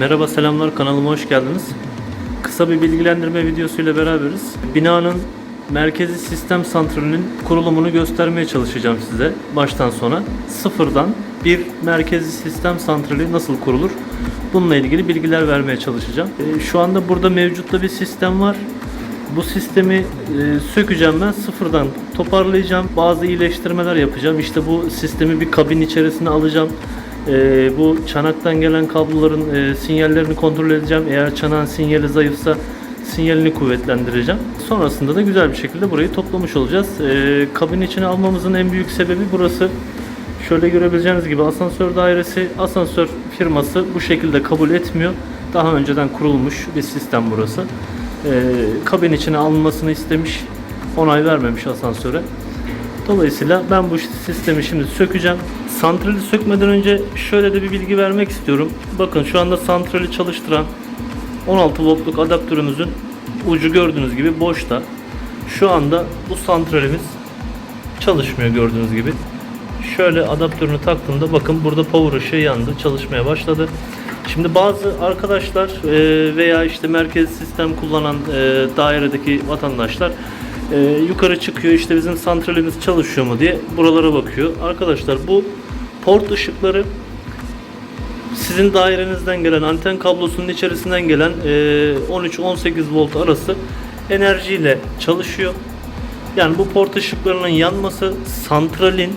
Merhaba selamlar kanalıma hoş geldiniz. Kısa bir bilgilendirme videosuyla beraberiz. Binanın merkezi sistem santralinin kurulumunu göstermeye çalışacağım size baştan sona. Sıfırdan bir merkezi sistem santrali nasıl kurulur? Bununla ilgili bilgiler vermeye çalışacağım. Ee, Şu anda burada mevcutta bir sistem var. Bu sistemi e, sökeceğim ben sıfırdan toparlayacağım. Bazı iyileştirmeler yapacağım. İşte bu sistemi bir kabin içerisine alacağım. E, bu çanaktan gelen kabloların e, sinyallerini kontrol edeceğim. Eğer çanağın sinyali zayıfsa sinyalini kuvvetlendireceğim. Sonrasında da güzel bir şekilde burayı toplamış olacağız. E, kabin içine almamızın en büyük sebebi burası. Şöyle görebileceğiniz gibi asansör dairesi, asansör firması bu şekilde kabul etmiyor. Daha önceden kurulmuş bir sistem burası. Ee, kabin içine alınmasını istemiş, onay vermemiş asansöre. Dolayısıyla ben bu sistemi şimdi sökeceğim. Santrali sökmeden önce şöyle de bir bilgi vermek istiyorum. Bakın şu anda santrali çalıştıran 16 voltluk adaptörümüzün ucu gördüğünüz gibi boşta. Şu anda bu santralimiz çalışmıyor gördüğünüz gibi. Şöyle adaptörünü taktığımda bakın burada power ışığı yandı, çalışmaya başladı. Şimdi bazı arkadaşlar e, veya işte merkez sistem kullanan e, dairedeki vatandaşlar e, yukarı çıkıyor işte bizim santralimiz çalışıyor mu diye buralara bakıyor. Arkadaşlar bu port ışıkları sizin dairenizden gelen anten kablosunun içerisinden gelen e, 13-18 volt arası enerjiyle çalışıyor. Yani bu port ışıklarının yanması santralin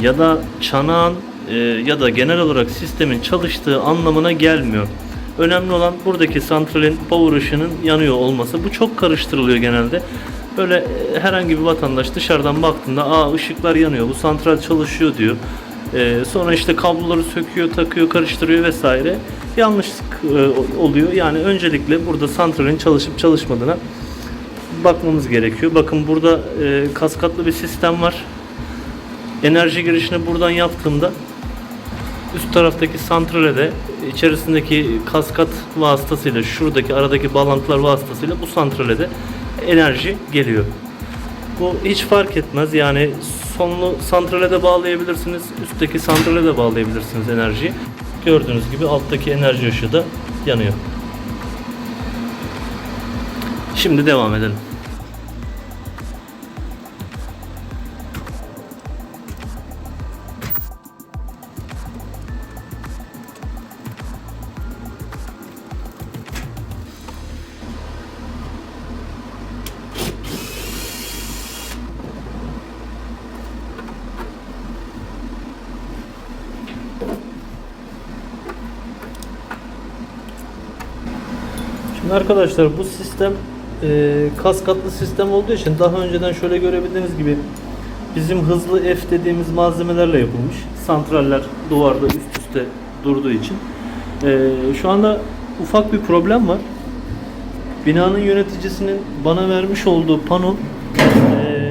ya da çanağın e, ya da genel olarak sistemin çalıştığı anlamına gelmiyor. Önemli olan buradaki santralin power ışığının yanıyor olması. Bu çok karıştırılıyor genelde. Böyle e, herhangi bir vatandaş dışarıdan baktığında aa ışıklar yanıyor bu santral çalışıyor diyor. E, sonra işte kabloları söküyor, takıyor, karıştırıyor vesaire. Yanlışlık e, oluyor. Yani öncelikle burada santralin çalışıp çalışmadığına bakmamız gerekiyor. Bakın burada e, kaskatlı bir sistem var enerji girişini buradan yaptığımda üst taraftaki santrale de içerisindeki kaskat vasıtasıyla şuradaki aradaki bağlantılar vasıtasıyla bu santrale de enerji geliyor. Bu hiç fark etmez yani sonlu santrale de bağlayabilirsiniz üstteki santrale de bağlayabilirsiniz enerjiyi. Gördüğünüz gibi alttaki enerji ışığı da yanıyor. Şimdi devam edelim. Arkadaşlar bu sistem e, kaskatlı sistem olduğu için daha önceden şöyle görebildiğiniz gibi bizim hızlı F dediğimiz malzemelerle yapılmış. Santraller duvarda üst üste durduğu için. E, şu anda ufak bir problem var. Binanın yöneticisinin bana vermiş olduğu pano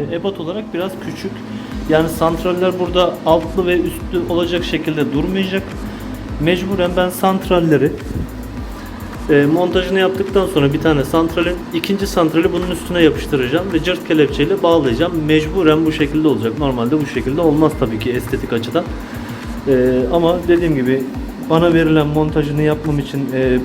e, ebat olarak biraz küçük. Yani santraller burada altlı ve üstlü olacak şekilde durmayacak. Mecburen ben santralleri e, montajını yaptıktan sonra bir tane santralin ikinci santrali bunun üstüne yapıştıracağım ve cırt kelepçeyle bağlayacağım. Mecburen bu şekilde olacak. Normalde bu şekilde olmaz tabii ki estetik açıdan. E, ama dediğim gibi bana verilen montajını yapmam için e,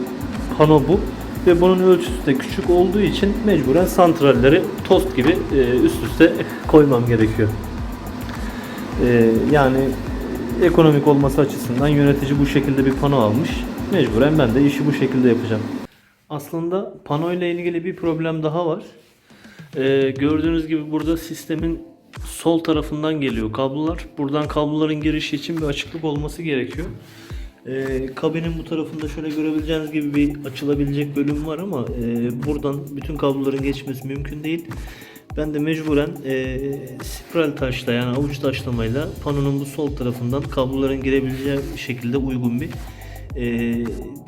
pano bu ve bunun ölçüsü de küçük olduğu için mecburen santralleri tost gibi e, üst üste koymam gerekiyor. E, yani ekonomik olması açısından yönetici bu şekilde bir pano almış. Mecburen ben de işi bu şekilde yapacağım. Aslında pano ile ilgili bir problem daha var. Ee, gördüğünüz gibi burada sistemin sol tarafından geliyor kablolar. Buradan kabloların girişi için bir açıklık olması gerekiyor. Ee, kabinin bu tarafında şöyle görebileceğiniz gibi bir açılabilecek bölüm var ama e, buradan bütün kabloların geçmesi mümkün değil. Ben de mecburen e, spiral taşla yani avuç taşlamayla panonun bu sol tarafından kabloların girebileceği şekilde uygun bir e,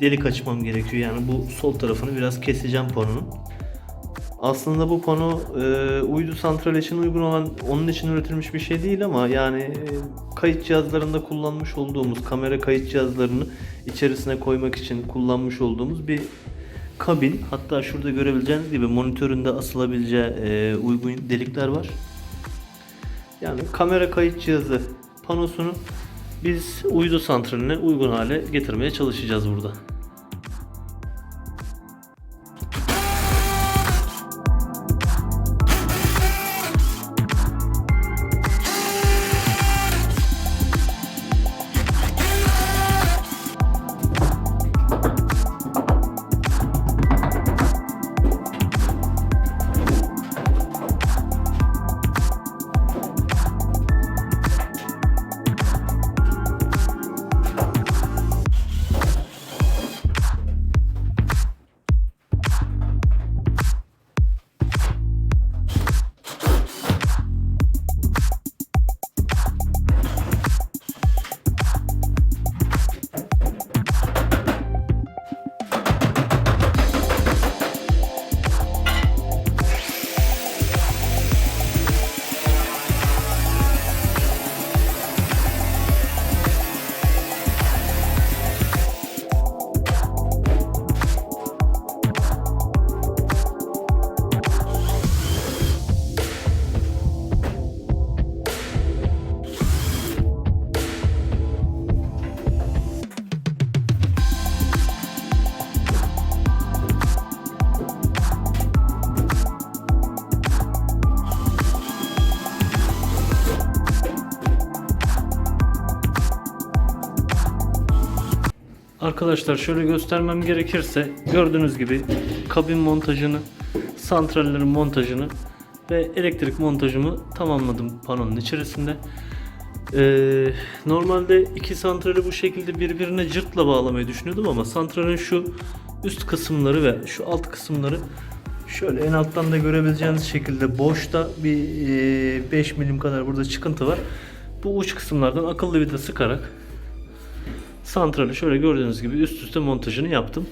delik açmam gerekiyor. Yani bu sol tarafını biraz keseceğim panonun. Aslında bu pano e, uydu santral için uygun olan onun için üretilmiş bir şey değil ama yani e, kayıt cihazlarında kullanmış olduğumuz kamera kayıt cihazlarını içerisine koymak için kullanmış olduğumuz bir kabin. Hatta şurada görebileceğiniz gibi monitöründe asılabileceği e, uygun delikler var. Yani kamera kayıt cihazı panosunu biz uydu santraline uygun hale getirmeye çalışacağız burada. Arkadaşlar şöyle göstermem gerekirse gördüğünüz gibi kabin montajını, santrallerin montajını ve elektrik montajımı tamamladım panonun içerisinde. Ee, normalde iki santrali bu şekilde birbirine cırtla bağlamayı düşünüyordum ama santralin şu üst kısımları ve şu alt kısımları şöyle en alttan da görebileceğiniz şekilde boşta bir e, 5 milim kadar burada çıkıntı var. Bu uç kısımlardan akıllı vida sıkarak santrali şöyle gördüğünüz gibi üst üste montajını yaptım.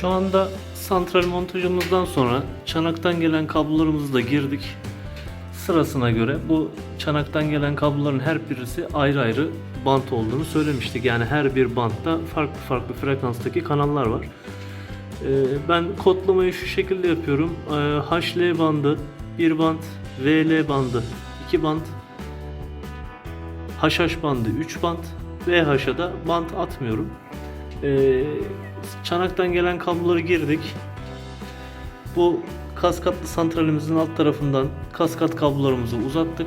Şu anda santral montajımızdan sonra çanaktan gelen kablolarımızı da girdik. Sırasına göre bu çanaktan gelen kabloların her birisi ayrı ayrı bant olduğunu söylemiştik. Yani her bir bantta farklı farklı frekanstaki kanallar var. Ee, ben kodlamayı şu şekilde yapıyorum. Ee, HL bandı, 1 band, VL bandı, 2 band, HH bandı 3 band, VH'a da band atmıyorum. Ee, çanaktan gelen kabloları girdik. Bu kaskatlı santralimizin alt tarafından kaskat kablolarımızı uzattık.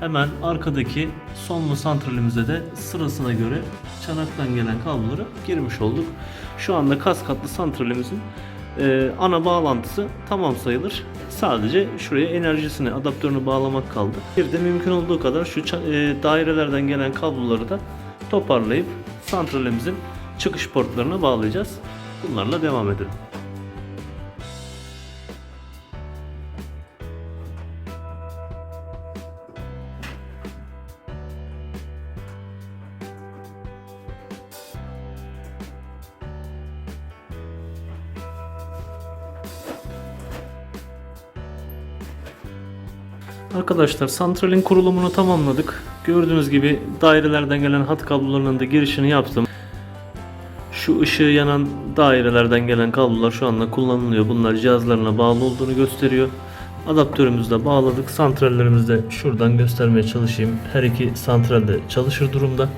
Hemen arkadaki sonlu santralimize de sırasına göre çanaktan gelen kabloları girmiş olduk. Şu anda kaskatlı santralimizin e, ana bağlantısı tamam sayılır. Sadece şuraya enerjisini, adaptörünü bağlamak kaldı. Bir de mümkün olduğu kadar şu e, dairelerden gelen kabloları da toparlayıp santralimizin çıkış portlarına bağlayacağız. Bunlarla devam edelim. Arkadaşlar santralin kurulumunu tamamladık. Gördüğünüz gibi dairelerden gelen hat kablolarının da girişini yaptım. Şu ışığı yanan dairelerden gelen kablolar şu anda kullanılıyor. Bunlar cihazlarına bağlı olduğunu gösteriyor. Adaptörümüzü de bağladık. Santrallerimizi de şuradan göstermeye çalışayım. Her iki santral de çalışır durumda.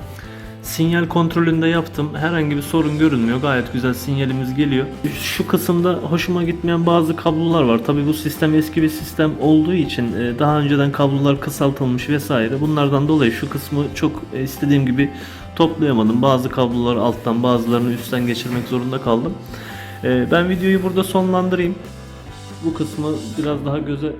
Sinyal kontrolünde yaptım. Herhangi bir sorun görünmüyor. Gayet güzel sinyalimiz geliyor. Şu kısımda hoşuma gitmeyen bazı kablolar var. Tabii bu sistem eski bir sistem olduğu için e, daha önceden kablolar kısaltılmış vesaire. Bunlardan dolayı şu kısmı çok e, istediğim gibi toplayamadım. Bazı kabloları alttan bazılarını üstten geçirmek zorunda kaldım. E, Ben videoyu burada sonlandırayım. Bu kısmı biraz daha göze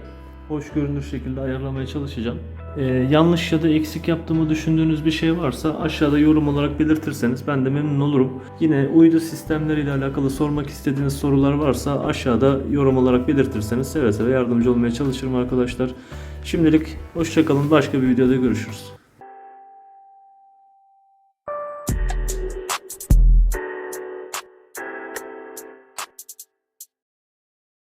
hoş görünür şekilde ayarlamaya çalışacağım. Ee, yanlış ya da eksik yaptığımı düşündüğünüz bir şey varsa aşağıda yorum olarak belirtirseniz ben de memnun olurum. Yine uydu sistemleriyle alakalı sormak istediğiniz sorular varsa aşağıda yorum olarak belirtirseniz seve seve yardımcı olmaya çalışırım arkadaşlar. Şimdilik hoşçakalın başka bir videoda görüşürüz.